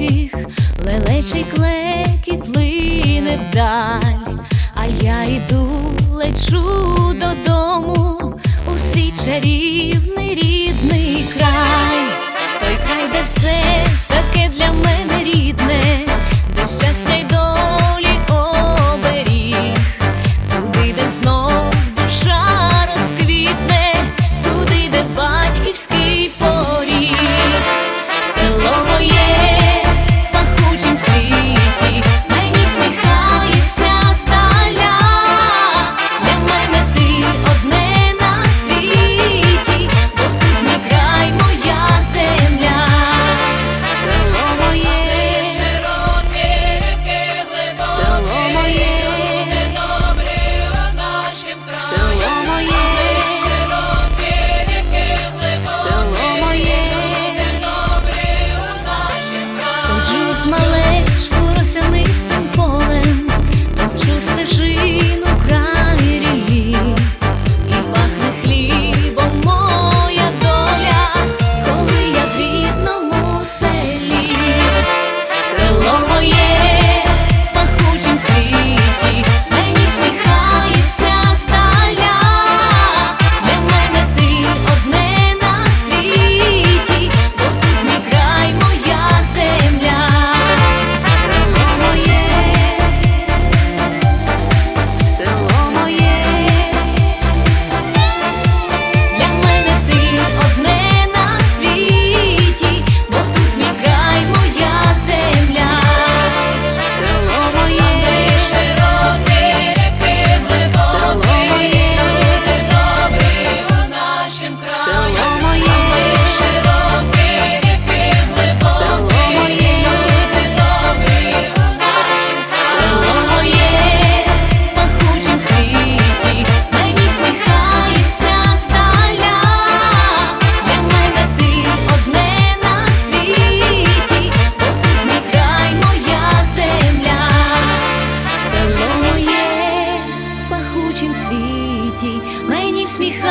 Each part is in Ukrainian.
яких лелечий клекіт лине вдаль, а я йду, лечу додому у свій чарі.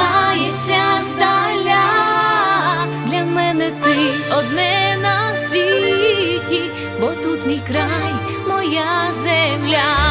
Кається здаля, для мене ти одне на світі, бо тут мій край, моя земля.